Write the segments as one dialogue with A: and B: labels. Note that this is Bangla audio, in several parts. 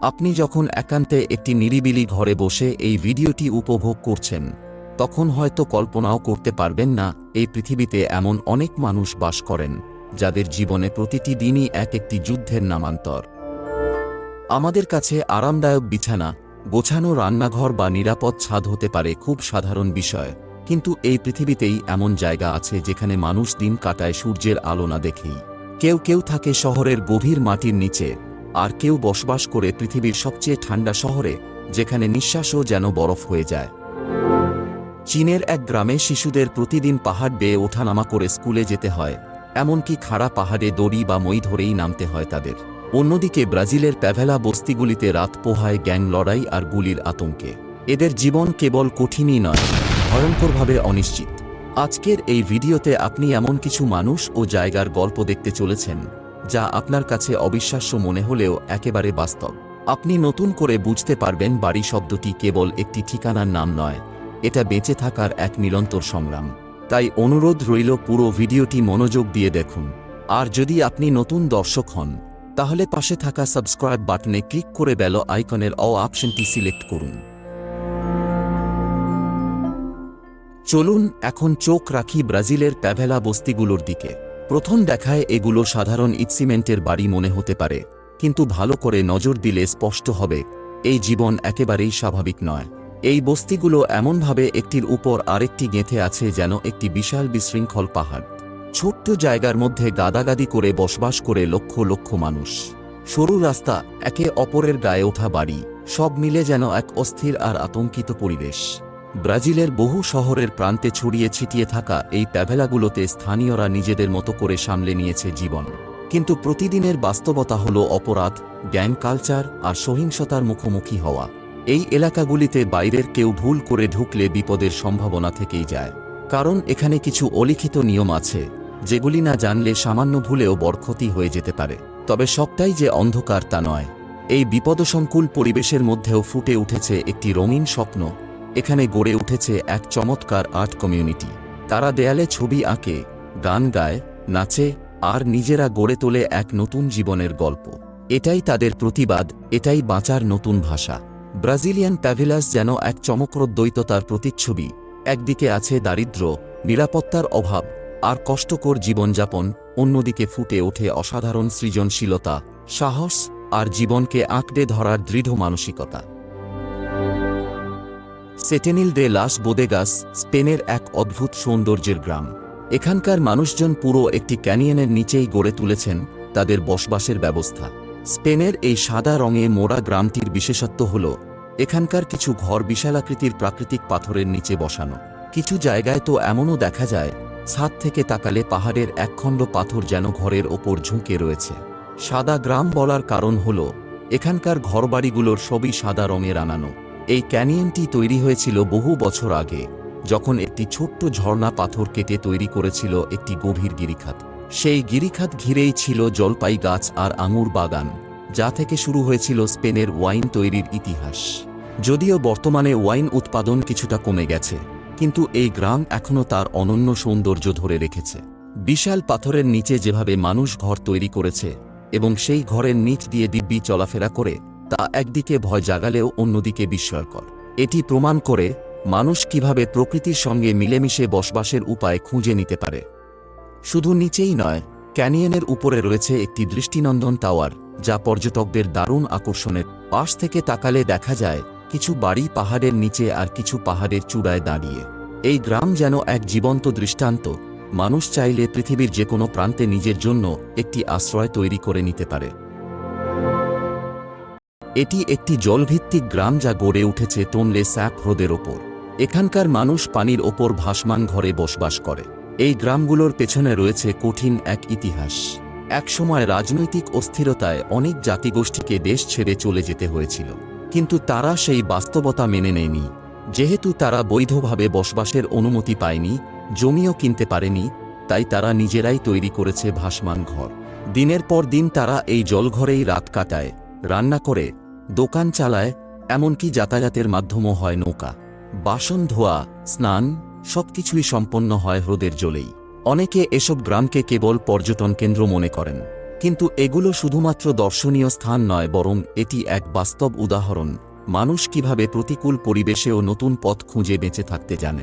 A: আপনি যখন একান্তে একটি নিরিবিলি ঘরে বসে এই ভিডিওটি উপভোগ করছেন, তখন হয়তো কল্পনাও করতে পারবেন না, এই পৃথিবীতে এমন অনেক মানুষ বাস করেন, যাদের জীবনে প্রতিটি দিনই এক একটি যুদ্ধের নামান্তর। আমাদের কাছে আরামদায়ক বিছানা, গোছানো রান্নাঘর বা নিরাপদ ছাদ হতে পারে খুব সাধারণ বিষয়, কিন্তু এই পৃথিবীতেই এমন জায়গা আছে যেখানে মানুষ দিন কাটায় সূর্যের আলো না দেখেই। কেউ কেউ থাকে শহরের গভীর মাটির নিচে আর কেউ বসবাস করে পৃথিবীর সবচেয়ে ঠান্ডা শহরে, যেখানে নিঃশ্বাসও যেন বরফ হয়ে যায়। চীনের এক গ্রামে শিশুদের প্রতিদিন পাহাড় বেয়ে ওঠানামা করে স্কুলে যেতে হয়, এমনকি খাড়া পাহাড়ে দড়ি বা মই ধরেই নামতে হয় তাদের। অন্যদিকে ব্রাজিলের প্যাভেলা বস্তিগুলিতে রাত পোহায় গ্যাং লড়াই আর গুলির আতঙ্কে। এদের জীবন কেবল কঠিনই নয়, ভয়ঙ্করভাবে অনিশ্চিত। আজকের এই ভিডিওতে আপনি এমন কিছু মানুষ ও জায়গার গল্প দেখতে চলেছেন যা আপনার কাছে অবিশ্বাস্য মনে হলেও একেবারে বাস্তব। আপনি নতুন করে বুঝতে পারবেন বাড়ি শব্দটি কেবল একটি ঠিকানার নাম নয়, এটা বেঁচে থাকার এক নিরন্তর সংগ্রাম। তাই অনুরোধ রইল পুরো ভিডিওটি মনোযোগ দিয়ে দেখুন। আর যদি আপনি নতুন দর্শক হন, তাহলে পাশে থাকা সাবস্ক্রাইব বাটনে ক্লিক করে বেল আইকনের অ অপশনটি সিলেক্ট করুন। চলুন এখন চোখ রাখি ব্রাজিলের প্যাভেলা বস্তিগুলোর দিকে। প্রথম দেখায় এগুলো সাধারণ ইটসিমেন্টের বাড়ি মনে হতে পারে, কিন্তু ভালো করে নজর দিলে স্পষ্ট হবে, এই জীবন একেবারেই স্বাভাবিক নয়। এই বস্তিগুলো এমনভাবে একটির উপর আরেকটি গেঁথে আছে যেন একটি বিশাল বিশৃঙ্খল পাহাড়। ছোট্ট জায়গার মধ্যে গাদাগাদি করে বসবাস করে লক্ষ লক্ষ মানুষ। সরু রাস্তা, একে অপরের গায়ে ওঠা বাড়ি, সব মিলে যেন এক অস্থির আর আতঙ্কিত পরিবেশ। ব্রাজিলের বহু শহরের প্রান্তে ছড়িয়ে ছিটিয়ে থাকা এই প্যাভেলাগুলোতে স্থানীয়রা নিজেদের মতো করে সামলে নিয়েছে জীবন। কিন্তু প্রতিদিনের বাস্তবতা হল অপরাধ, গ্যাং কালচার আর সহিংসতার মুখোমুখি হওয়া। এই এলাকাগুলিতে বাইরের কেউ ভুল করে ঢুকলে বিপদের সম্ভাবনা থেকেই যায়। কারণ এখানে কিছু অলিখিত নিয়ম আছে, যেগুলি না জানলে সামান্য ভুলেও বরক্ষতি হয়ে যেতে পারে। তবে সবটাই যে অন্ধকার তা নয়। এই বিপদসংকুল পরিবেশের মধ্যেও ফুটে উঠেছে একটি রঙিন স্বপ্ন এখানে গড়ে উঠেছে এক চমৎকার আর্ট কমিউনিটি। তারা দেয়ালে ছবি আঁকে, গান গায়, নাচে, আর নিজেরা গড়ে তোলে এক নতুন জীবনের গল্প। এটাই তাদের প্রতিবাদ, এটাই বাঁচার নতুন ভাষা। ব্রাজিলিয়ান প্যাভিলাস যেন এক চমকপ্রদ দ্বৈততার প্রতিচ্ছবি। একদিকে আছে দারিদ্র্য নিরাপত্তার অভাব, আর কষ্টকর জীবনযাপন, অন্যদিকে ফুটে ওঠে অসাধারণ সৃজনশীলতা, সাহস, আর জীবনকে আঁকড়ে ধরার দৃঢ় মানসিকতা। সেটেনিল দে লাস বোদেগাস স্পেনের এক অদ্ভুত সৌন্দর্যের গ্রাম। এখানকার মানুষজন পুরো একটি ক্যানিয়নের নিচেই গড়ে তুলেছেন তাদের বসবাসের ব্যবস্থা। স্পেনের এই সাদা রঙে মোড়া গ্রামটির বিশেষত্ব হল, এখানকার কিছু ঘর বিশালাকৃতির প্রাকৃতিক পাথরের নিচে বসানো। কিছু জায়গায় তো এমনও দেখা যায়, ছাদ থেকে তাকালে পাহাড়ের একখণ্ড পাথর যেন ঘরের ওপর ঝুঁকে রয়েছে। সাদা গ্রাম বলার কারণ হল, এখানকার ঘরবাড়িগুলোর সবই সাদা রঙের আনানো এই ক্যানিয়নটি তৈরি হয়েছিল বহু বছর আগে, যখন একটি ছোট্ট ঝর্ণা পাথর কেটে তৈরি করেছিল একটি গভীর গিরিখাত। সেই গিরিখাত ঘিরেই ছিল জলপাই গাছ আর আঙুর বাগান, যা থেকে শুরু হয়েছিল স্পেনের ওয়াইন তৈরির ইতিহাস। যদিও বর্তমানে ওয়াইন উৎপাদন কিছুটা কমে গেছে, কিন্তু এই গ্রাম এখনও তার অনন্য সৌন্দর্য ধরে রেখেছে। বিশাল পাথরের নিচে যেভাবে মানুষ ঘর তৈরি করেছে এবং সেই ঘরের নিচ দিয়ে দিব্যি চলাফেরা করে তা একদিকে ভয় জাগালেও অন্যদিকে বিস্ময়কর। এটি প্রমাণ করে মানুষ কীভাবে প্রকৃতির সঙ্গে মিলেমিশে বসবাসের উপায় খুঁজে নিতে পারে। শুধু নিচেই নয়, ক্যানিয়নের উপরে রয়েছে একটি দৃষ্টিনন্দন টাওয়ার, যা পর্যটকদের দারুণ আকর্ষণের পাশ থেকে তাকালে দেখা যায় কিছু বাড়ি পাহাড়ের নিচে আর কিছু পাহাড়ের চূড়ায় দাঁড়িয়ে। এই গ্রাম যেন এক জীবন্ত দৃষ্টান্ত, মানুষ চাইলে পৃথিবীর যে কোনো প্রান্তে নিজের জন্য একটি আশ্রয় তৈরি করে নিতে পারে। এটি একটি জলভিত্তিক গ্রাম যা গড়ে উঠেছে তোনলে স্যাপ হ্রদের ওপর। এখানকার মানুষ পানির ওপর ভাসমান ঘরে বসবাস করে। এই গ্রামগুলোর পেছনে রয়েছে কঠিন এক ইতিহাস। একসময় রাজনৈতিক অস্থিরতায় অনেক জাতিগোষ্ঠীকে দেশ ছেড়ে চলে যেতে হয়েছিল। কিন্তু তারা সেই বাস্তবতা মেনে নেয়নি। যেহেতু তারা বৈধভাবে বসবাসের অনুমতি পায়নি, জমিও কিনতে পারেনি, তাই তারা নিজেরাই তৈরি করেছে ভাসমান ঘর। দিনের পর দিন তারা এই জলঘরেই রাত কাটায়, রান্না করে দোকান চালায়, এমনকি যাতায়াতের মাধ্যমও হয় নৌকা। বাসন, ধোয়া, স্নান, সবকিছুই সম্পন্ন হয় হ্রদের জলেই। অনেকে এসব গ্রামকে কেবল পর্যটন কেন্দ্র মনে করেন। কিন্তু এগুলো শুধুমাত্র দর্শনীয় স্থান নয়, বরং এটি এক বাস্তব উদাহরণ। মানুষ কীভাবে প্রতিকূল পরিবেশেও নতুন পথ খুঁজে বেঁচে থাকতে জানে।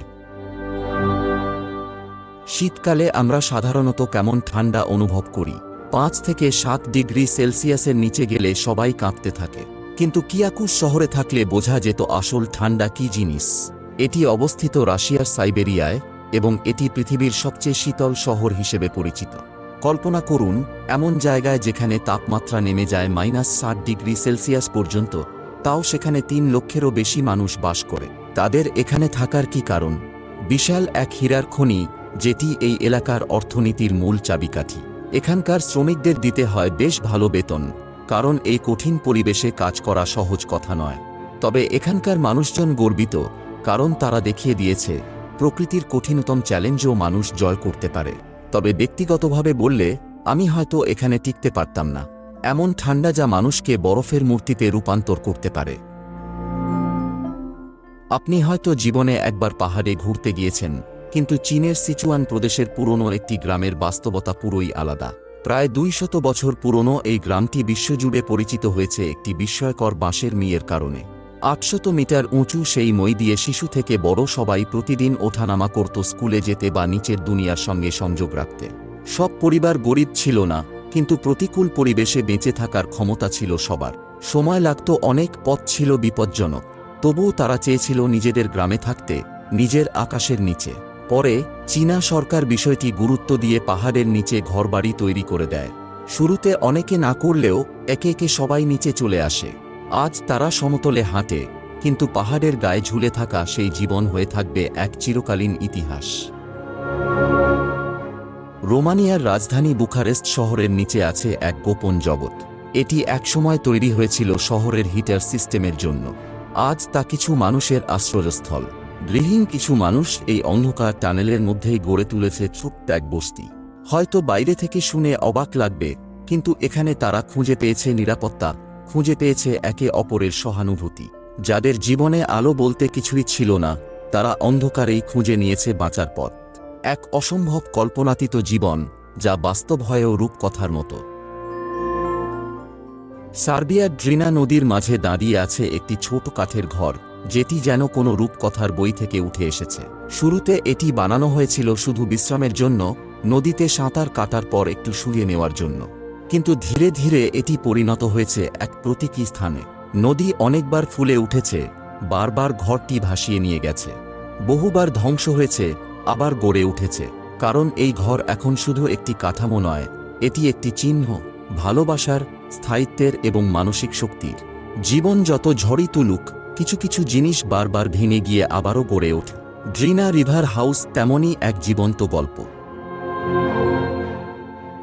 A: শীতকালে আমরা সাধারণত কেমন ঠান্ডা অনুভব করি। পাঁচ থেকে সাত ডিগ্রি সেলসিয়াসের নিচে গেলে সবাই কাঁপতে থাকে। কিন্তু কিয়াকুস শহরে থাকলে বোঝা যেত আসল ঠান্ডা কি জিনিস। এটি অবস্থিত রাশিয়ার সাইবেরিয়ায় এবং এটি পৃথিবীর সবচেয়ে শীতল শহর হিসেবে পরিচিত। কল্পনা করুন, এমন জায়গায় যেখানে তাপমাত্রা নেমে যায় মাইনাস ষাট ডিগ্রি সেলসিয়াস পর্যন্ত, তাও সেখানে তিন লক্ষেরও বেশি মানুষ বাস করে। তাদের এখানে থাকার কি কারণ? বিশাল এক হীরার খনি, যেটি এই এলাকার অর্থনীতির মূল চাবিকাঠি। এখানকার শ্রমিকদের দিতে হয় বেশ ভালো বেতন। কারণ এই কঠিন পরিবেশে কাজ করা সহজ কথা নয়। তবে এখানকার মানুষজন গর্বিত, কারণ তারা দেখিয়ে দিয়েছে, প্রকৃতির কঠিনতম চ্যালেঞ্জও মানুষ জয় করতে পারে। তবে ব্যক্তিগতভাবে বললে, আমি হয়তো এখানে টিকতে পারতাম না। এমন ঠান্ডা যা মানুষকে বরফের মূর্তিতে রূপান্তর করতে পারে। আপনি হয়তো জীবনে একবার পাহাড়ে ঘুরতে গিয়েছেন, কিন্তু চীনের সিচুয়ান প্রদেশের পুরনো একটি গ্রামের বাস্তবতা পুরোই আলাদা। প্রায় দুইশত বছর পুরনো এই গ্রামটি বিশ্বজুড়ে পরিচিত হয়েছে একটি বিস্ময়কর বাঁশের মিয়ের কারণে। আটশত মিটার উঁচু সেই মই দিয়ে শিশু থেকে বড় সবাই প্রতিদিন ওঠানামা করত স্কুলে যেতে বা নিচের দুনিয়ার সঙ্গে সংযোগ রাখতে। সব পরিবার গরিব ছিল না, কিন্তু প্রতিকূল পরিবেশে বেঁচে থাকার ক্ষমতা ছিল সবার। সময় লাগত অনেক, পথ ছিল বিপজ্জনক। তবুও তারা চেয়েছিল নিজেদের গ্রামে থাকতে, নিজের আকাশের নিচে। পরে চীনা সরকার বিষয়টি গুরুত্ব দিয়ে পাহাড়ের নিচে ঘরবাড়ি তৈরি করে দেয়। শুরুতে অনেকে না করলেও একে একে সবাই নিচে চলে আসে। আজ তারা সমতলে হাঁটে, কিন্তু পাহাড়ের গায়ে ঝুলে থাকা সেই জীবন হয়ে থাকবে এক চিরকালীন ইতিহাস। রোমানিয়ার রাজধানী বুখারেস্ট শহরের নিচে আছে এক গোপন জগৎ। এটি একসময় তৈরি হয়েছিল শহরের হিটার সিস্টেমের জন্য। আজ তা কিছু মানুষের আশ্রয়স্থল। গৃহীন কিছু মানুষ এই অন্ধকার টানেলের মধ্যেই গড়ে তুলেছে ছোট্ট এক বস্তি। হয়তো বাইরে থেকে শুনে অবাক লাগবে, কিন্তু এখানে তারা খুঁজে পেয়েছে নিরাপত্তা, খুঁজে পেয়েছে একে অপরের সহানুভূতি। যাদের জীবনে আলো বলতে কিছুই ছিল না, তারা অন্ধকারেই খুঁজে নিয়েছে বাঁচার পথ। এক অসম্ভব কল্পনাতীত জীবন, যা বাস্তব হয়েও রূপকথার মতো। সার্বিয়ার ড্রিনা নদীর মাঝে দাঁড়িয়ে আছে একটি ছোট কাঠের ঘর, যেটি যেন কোনো রূপকথার বই থেকে উঠে এসেছে। শুরুতে এটি বানানো হয়েছিল শুধু বিশ্রামের জন্য, নদীতে সাঁতার কাটার পর একটু শুয়ে নেওয়ার জন্য। কিন্তু ধীরে ধীরে এটি পরিণত হয়েছে এক প্রতীকী স্থানে। নদী অনেকবার ফুলে উঠেছে, বারবার ঘরটি ভাসিয়ে নিয়ে গেছে। বহুবার ধ্বংস হয়েছে, আবার গড়ে উঠেছে, কারণ এই ঘর এখন শুধু একটি কাঠামো নয়, এটি একটি চিহ্ন, ভালোবাসার স্থায়িত্বের এবং মানসিক শক্তির। জীবন যত ঝড়ি তুলুক, কিছু কিছু জিনিস বারবার ভেঙে গিয়ে আবারও গড়ে ওঠে। ড্রিনা রিভার হাউস তেমনই এক জীবন্ত গল্প।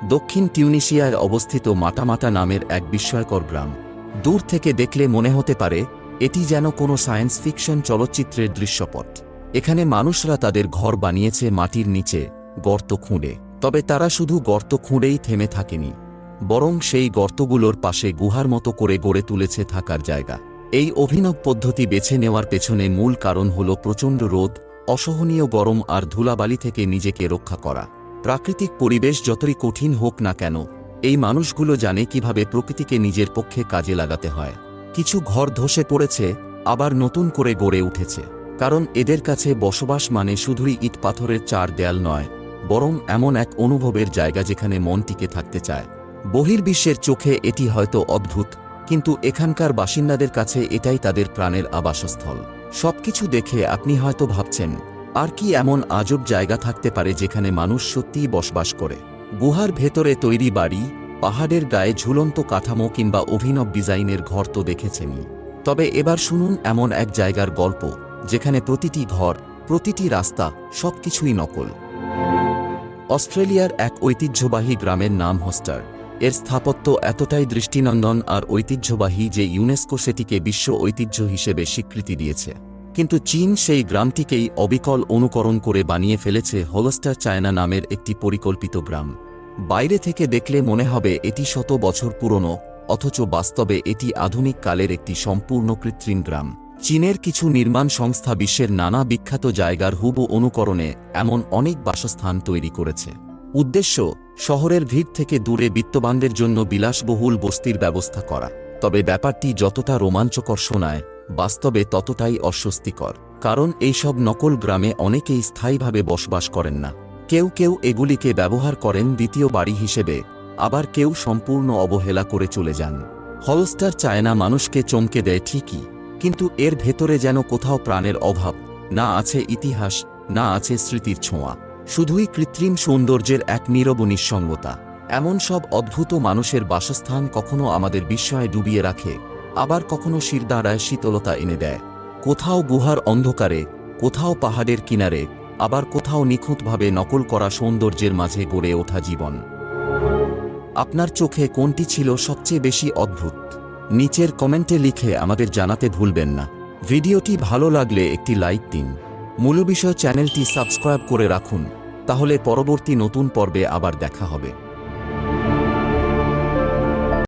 A: দক্ষিণ টিউনিশিয়ায় অবস্থিত মাটামাটা নামের এক বিস্ময়কর গ্রাম। দূর থেকে দেখলে মনে হতে পারে, এটি যেন কোনো সায়েন্স ফিকশন চলচ্চিত্রের দৃশ্যপট। এখানে মানুষরা তাদের ঘর বানিয়েছে মাটির নিচে গর্ত খুঁড়ে। তবে তারা শুধু গর্ত খুঁড়েই থেমে থাকেনি। বরং সেই গর্তগুলোর পাশে গুহার মতো করে গড়ে তুলেছে থাকার জায়গা। এই অভিনব পদ্ধতি বেছে নেওয়ার পেছনে মূল কারণ হল প্রচণ্ড রোদ, অসহনীয় গরম আর ধুলাবালি থেকে নিজেকে রক্ষা করা। প্রাকৃতিক পরিবেশ যতই কঠিন হোক না কেন, এই মানুষগুলো জানে কীভাবে প্রকৃতিকে নিজের পক্ষে কাজে লাগাতে হয়। কিছু ঘর ধসে পড়েছে, আবার নতুন করে গড়ে উঠেছে। কারণ এদের কাছে বসবাস মানে শুধুই ইট পাথরের চার দেয়াল নয়, বরং এমন এক অনুভবের জায়গা যেখানে মন টিকে থাকতে চায়। বহির্বিশ্বের চোখে এটি হয়তো অদ্ভুত, কিন্তু এখানকার বাসিন্দাদের কাছে এটাই তাদের প্রাণের আবাসস্থল। সবকিছু দেখে আপনি হয়তো ভাবছেন, আর কি এমন আজব জায়গা থাকতে পারে যেখানে মানুষ সত্যিই বসবাস করে? গুহার ভেতরে তৈরি বাড়ি, পাহাড়ের গায়ে ঝুলন্ত কাঠামো কিংবা অভিনব ডিজাইনের ঘর তো দেখেছেনই। তবে এবার শুনুন এমন এক জায়গার গল্প, যেখানে প্রতিটি ঘর, প্রতিটি রাস্তা, সবকিছুই নকল। অস্ট্রেলিয়ার এক ঐতিহ্যবাহী গ্রামের নাম হোস্টার। এর স্থাপত্য এতটাই দৃষ্টিনন্দন আর ঐতিহ্যবাহী যে ইউনেস্কো সেটিকে বিশ্ব ঐতিহ্য হিসেবে স্বীকৃতি দিয়েছে। কিন্তু চীন সেই গ্রামটিকেই অবিকল অনুকরণ করে বানিয়ে ফেলেছে হোলস্টার চায়না নামের একটি পরিকল্পিত গ্রাম। বাইরে থেকে দেখলে মনে হবে এটি শত বছর পুরনো, অথচ বাস্তবে এটি আধুনিক কালের একটি সম্পূর্ণ কৃত্রিম গ্রাম। চীনের কিছু নির্মাণ সংস্থা বিশ্বের নানা বিখ্যাত জায়গার হুবু অনুকরণে এমন অনেক বাসস্থান তৈরি করেছে। উদ্দেশ্য শহরের ভিড় থেকে দূরে বিত্তবানদের জন্য বিলাসবহুল বস্তির ব্যবস্থা করা। তবে ব্যাপারটি যতটা রোমাঞ্চকর শোনায়, বাস্তবে ততটাই অস্বস্তিকর। কারণ এইসব নকল গ্রামে অনেকেই স্থায়ীভাবে বসবাস করেন না। কেউ কেউ এগুলিকে ব্যবহার করেন দ্বিতীয় বাড়ি হিসেবে, আবার কেউ সম্পূর্ণ অবহেলা করে চলে যান। হলস্টার চায় না মানুষকে চমকে দেয় ঠিকই, কিন্তু এর ভেতরে যেন কোথাও প্রাণের অভাব, না আছে ইতিহাস, না আছে স্মৃতির ছোঁয়া। শুধুই কৃত্রিম সৌন্দর্যের এক নীরব নিঃসঙ্গতা। এমন সব অদ্ভুত মানুষের বাসস্থান কখনো আমাদের বিস্ময়ে ডুবিয়ে রাখে, আবার কখনো শিরদাঁড়ায় শীতলতা এনে দেয়। কোথাও গুহার অন্ধকারে, কোথাও পাহাড়ের কিনারে, আবার কোথাও নিখুঁতভাবে নকল করা সৌন্দর্যের মাঝে গড়ে ওঠা জীবন। আপনার চোখে কোনটি ছিল সবচেয়ে বেশি অদ্ভুত? নিচের কমেন্টে লিখে আমাদের জানাতে ভুলবেন না। ভিডিওটি ভালো লাগলে একটি লাইক দিন। মূল বিষয় চ্যানেলটি সাবস্ক্রাইব করে রাখুন তাহলে পরবর্তী নতুন পর্বে আবার দেখা হবে।